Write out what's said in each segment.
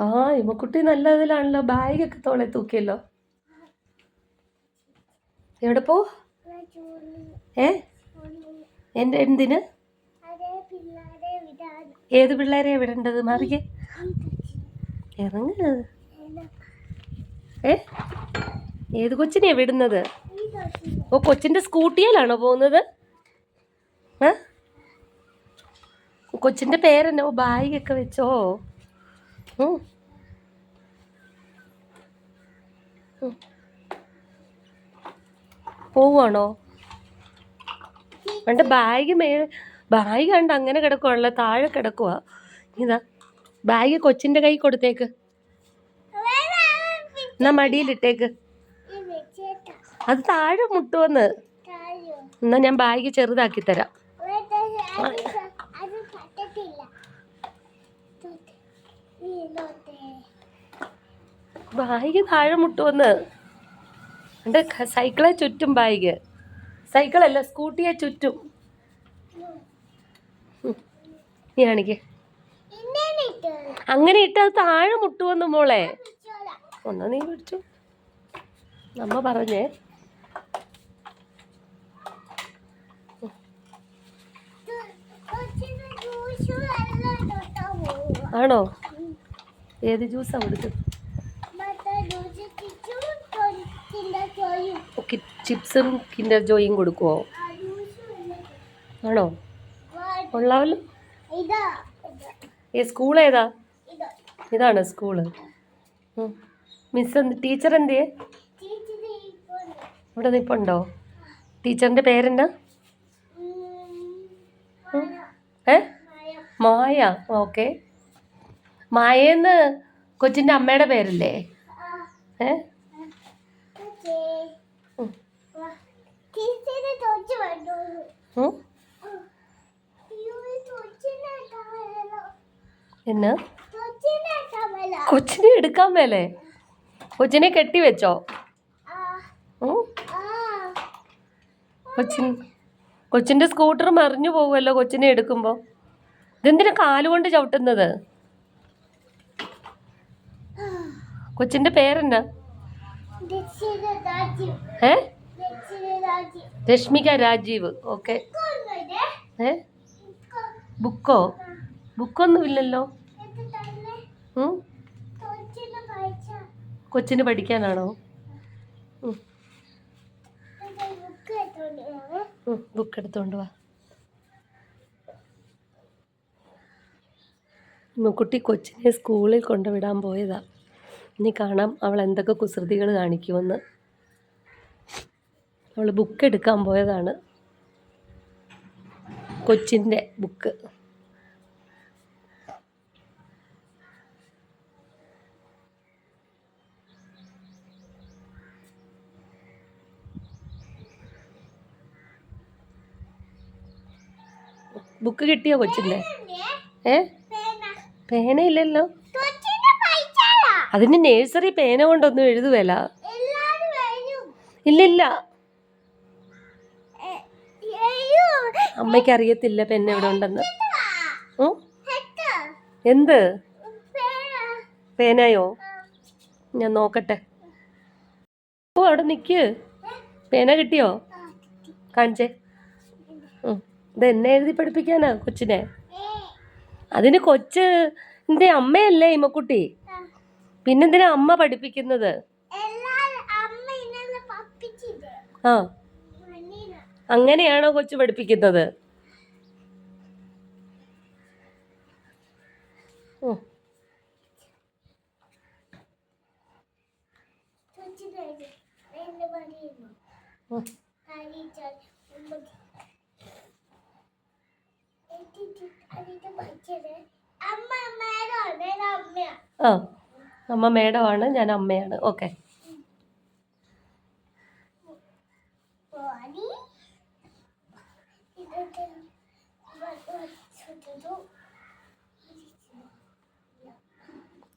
ആ ഇമ്മക്കുട്ടി നല്ല ഇതിലാണല്ലോ ബാഗൊക്കെ തോളെ തൂക്കിയല്ലോ. എവിടെ പോ? ഏ? എന്റെ എന്തിന്? ഏത് പിള്ളേരെ വിടേണ്ടത്? മാറിക്ക്. ഇറങ്ങ്. ഏ? ഏത് കൊച്ചിനെയാ വിടുന്നത്? ഓ കൊച്ചിന്റെ സ്കൂട്ടിയിലാണോ പോകുന്നത്? ഏ? കൊച്ചിന്റെ പേരെന്നെ? ഓ ബാഗൊക്കെ വെച്ചോ. പോവാണോ എന്റെ ബാഗ് മേ ബാഗ് കണ്ട് അങ്ങനെ കിടക്കുവാണല്ലോ താഴെ കിടക്കുവാ. ഇതാ ബാഗ് കൊച്ചിന്റെ കൈ കൊടുത്തേക്ക്. എന്നാ മടിയിലിട്ടേക്ക് അത് താഴെ മുട്ടുവന്ന്. എന്നാ ഞാൻ ബാഗ് ചെറുതാക്കി തരാം അത് പറ്റത്തില്ല ബാഗ് താഴെ മുട്ടുവന്ന്. ക- സൈക്കിളെ ചുറ്റും ബാഗ്. സൈക്കിളല്ല സ്കൂട്ടിയെ ചുറ്റും. നീ അങ്ങനെ ഇട്ട് ഇട്ടത് താഴെ മുട്ടുവന്നു മോളെ. ഒന്നാ നീ പിടിച്ചു. നമ്മ പറഞ്ഞേ. ആണോ? ഏത് ജ്യൂസാ കൊടുത്തത് മറ്റേ ജ്യൂസ് കിച്ചു കൊച്ചിന്റെ ചോയും ഓക്കെ ചിപ്സും കിൻഡർ ജോയും എല്ലാം ആണോ? കൊള്ളാമല്ലോ ഏ സ്കൂൾ ഏതാ? ഇതാ. ഇതാണ് സ്കൂൾ മിസ് എന്ത് ടീച്ചർ എന്ത്? ഇവിടെ നിൽപ്പുണ്ടോ ടീച്ചറിന്റെ പേരെന്നാ ഏ? മായ. ഓക്കെ. മായേന്ന് കൊച്ചിന്റെ അമ്മയുടെ പേരല്ലേ? ഏ? എന്നാ? കൊച്ചിനെ എടുക്കാൻ മേലേ. കൊച്ചിനെ കെട്ടി വെച്ചോ? കൊച്ചിൻ കൊച്ചിന്റെ സ്കൂട്ടർ മറിഞ്ഞു പോകുമല്ലോ കൊച്ചിനെ എടുക്കുമ്പോൾ ഇതെന്തിനാ കാലുകൊണ്ട് ചവിട്ടുന്നത്? കൊച്ചിന്റെ പേരെന്നാ? ഏ? രശ്മിക രാജീവ് ഓക്കെ ഏ? ബുക്കോ? ബുക്കൊന്നും ഇല്ലല്ലോ ഇത് തന്നെ ഉം? കൊച്ചിന് പഠിക്കാനാണോ? ബുക്ക് എടുത്തോണ്ട് വാ. കുട്ടി കൊച്ചിനെ സ്കൂളിൽ കൊണ്ടുവിടാൻ പോയതാ. ഇനി കാണാം അവൾ എന്തൊക്കെ കുസൃതികൾ കാണിക്കുമെന്ന്. അവൾ ബുക്ക് എടുക്കാൻ പോയതാണ് കൊച്ചിന്റെ ബുക്ക് ബുക്ക് കിട്ടിയോ കൊച്ചിന്റെ ഏ പേന. ഇല്ലല്ലോ? അതിന് നേഴ്സറി പേന കൊണ്ടൊന്നും എഴുതുവല്ല. ഇല്ലില്ല എ- അയ്യോ, അമ്മയ്ക്ക് അറിയത്തില്ല പെൻ എവിടെ ഉണ്ടെന്ന്. എന്ത്? പേനായോ? ഞാൻ നോക്കട്ടെ. ഓ അവിടെ നിക്ക്. പേന കിട്ടിയോ? കാണിച്ചേ. ഇത് എന്നെ എഴുതി പഠിപ്പിക്കാനാ കൊച്ചിനെ. അതിന് കൊച്ച് എന്റെ അമ്മയല്ലേ ഇമ്മക്കുട്ടി? പിന്നെന്തിനാ അമ്മ പഠിപ്പിക്കുന്നത്? ആ. അങ്ങനെയാണോ കൊച്ചു പഠിപ്പിക്കുന്നത്? അമ്മ മേഡമാണ് ഞാൻ അമ്മയാണ്. ഓക്കെ.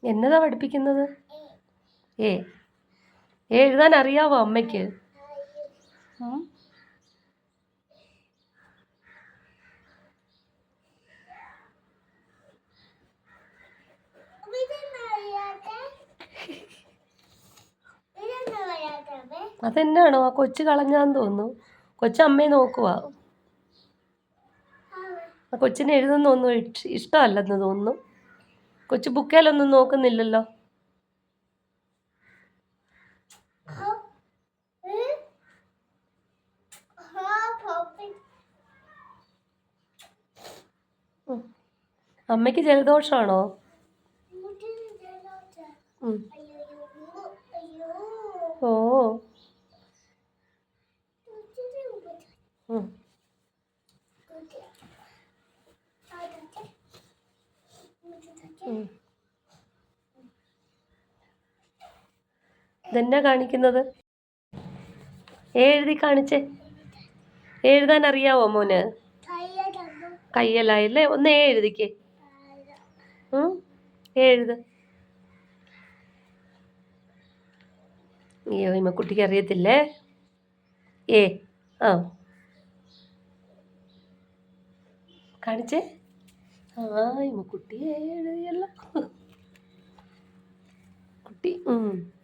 എന്നതാ പഠിപ്പിക്കുന്നത്? ഏ ഏ എഴുതാൻ അറിയാവോ അമ്മയ്ക്ക്? അതെന്നാണോ? ആ കൊച്ചു കളഞ്ഞാന്ന് തോന്നുന്നു. കൊച്ചമ്മയെ നോക്കുക ആ കൊച്ചിനെ എഴുതുന്ന ഒന്നും ഇഷ്ടമല്ലെന്ന് തോന്നുന്നു. കൊച്ചു ബുക്കേലൊന്നും നോക്കുന്നില്ലല്ലോ. അമ്മയ്ക്ക് ജലദോഷമാണോ. ഓ. ഇതെന്നാ കാണിക്കുന്നത്? എഴുതി കാണിച്ചേ. എഴുതാൻ അറിയാവോ മോന്? കയ്യലായില്ലേ? ഒന്ന് എഴുതിക്കേ. എഴുത്. അയ്യോ ഇമ്മക്കുട്ടിക്ക് അറിയത്തില്ലേ? ഏ ആ. കാണിച്ചേ? ആ ഇമ്മക്കുട്ടി എഴുതിയല്ലോ. കുട്ടി ഉം.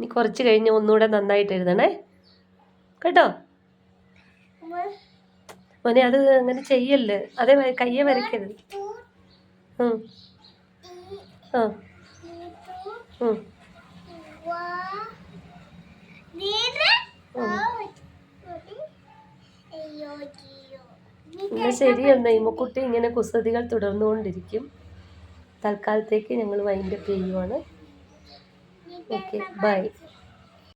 ഇനി കുറച്ച് കഴിഞ്ഞ് ഒന്നുകൂടെ നന്നായിട്ട് എഴുതണേ. കേട്ടോ? മോനെ അത് അങ്ങനെ ചെയ്യല്ലേ? അതേ കയ്യെ വരയ്ക്കരുത്. ആ. എന്നാ ശരി എന്നാ ഇമ്മക്കുട്ടി ഇങ്ങനെ കുസൃതികൾ തുടർന്നുകൊണ്ടിരിക്കും. തൽക്കാലത്തേക്ക് ഞങ്ങൾ വൈൻഡപ്പ് ചെയ്യുവാണ്. Okay bye